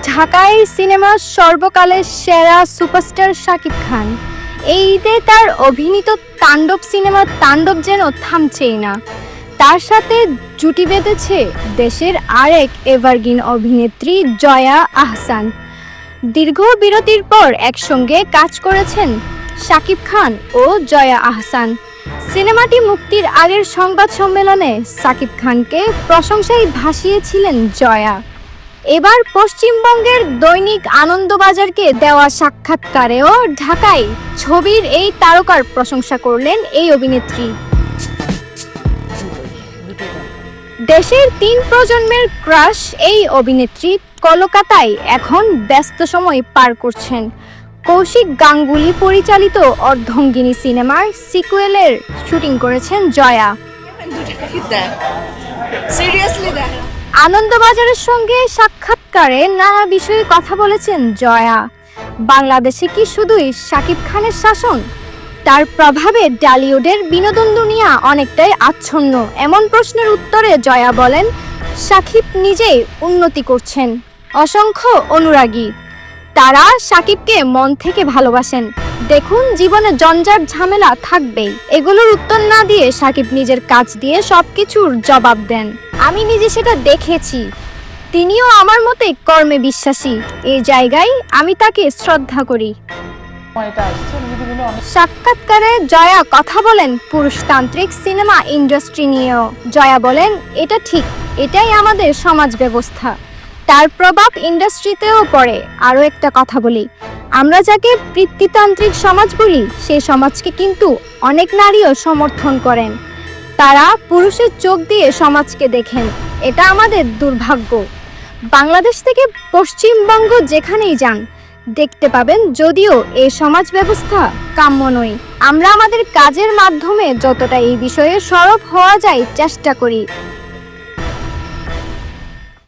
ঢাকায় সিনেমার সর্বকালের সেরা সুপারস্টার শাকিব খান। এই ঈদে তার অভিনীত তাণ্ডব সিনেমার তাণ্ডব যেন থামছেই না। তার সাথে জুটি বেঁধেছে দেশের আরেক এভারগ্রিন অভিনেত্রী জয়া আহসান। দীর্ঘ বিরতির পর একসঙ্গে কাজ করেছেন শাকিব খান ও জয়া আহসান। সিনেমাটি মুক্তির আগের সংবাদ সম্মেলনে শাকিব খানকে প্রশংসায় ভাসিয়েছিলেন জয়া। এবার পশ্চিমবঙ্গের দৈনিক আনন্দবাজারকে দেওয়া সাক্ষাৎকারেও ঢাকায় ছবির এই তারকার প্রশংসা করলেন এই অভিনেত্রী। দেশের তিন প্রজন্মের ক্রাশ এই অভিনেত্রী কলকাতায় এখন ব্যস্ত সময় পার করছেন। কৌশিক গাঙ্গুলি পরিচালিত অর্ধঙ্গিনী সিনেমার সিকুয়েলের শুটিং করেছেন জয়া। সিরিয়াসলি আনন্দবাজারের সঙ্গে সাক্ষাৎকারে নানা বিষয়ে কথা বলেছেন জয়া। বাংলাদেশে কি শুধুই শাকিব খানের শাসন? তার প্রভাবে ডালিউডের বিনোদন দুনিয়া অনেকটাই আচ্ছন্ন, এমন প্রশ্নের উত্তরে জয়া বলেন সাকিব নিজেই উন্নতি করছেন। অসংখ্য অনুরাগী। তারা সাকিবকে মন থেকে ভালোবাসেন। দেখুন, জীবনে জঞ্জাট ঝামেলা থাকবেই। এগুলোর উত্তর না দিয়ে সাকিব নিজের কাজ দিয়ে সবকিছুর জবাব দেন। আমি নিজে সেটা দেখেছি। তিনিও আমার মতে কর্মে বিশ্বাসী। এই জায়গায় আমি তাকে শ্রদ্ধা করি। সাক্ষাৎকারে জয়া কথা বলেন পুরুষতান্ত্রিক সিনেমা ইন্ডাস্ট্রি নিয়েও। জয়া বলেন, এটা ঠিক, এটাই আমাদের সমাজ ব্যবস্থা। তার প্রভাব ইন্ডাস্ট্রিতেও পড়ে। আরও একটা কথা বলি। আমরা যাকে পিতৃতান্ত্রিক সমাজ বলি সেই সমাজকে কিন্তু অনেক নারীও সমর্থন করেন। তারা পুরুষের চোখ দিয়ে সমাজকে দেখেন, এটা আমাদের দুর্ভাগ্য। বাংলাদেশ থেকে পশ্চিমবঙ্গ যেখানেই যান, দেখতে পাবেন যদিও এই সমাজ ব্যবস্থা কাম্য নয়। আমরা আমাদের কাজের মাধ্যমে যতটা এই বিষয়ে সরব হওয়া যায়, চেষ্টা করি।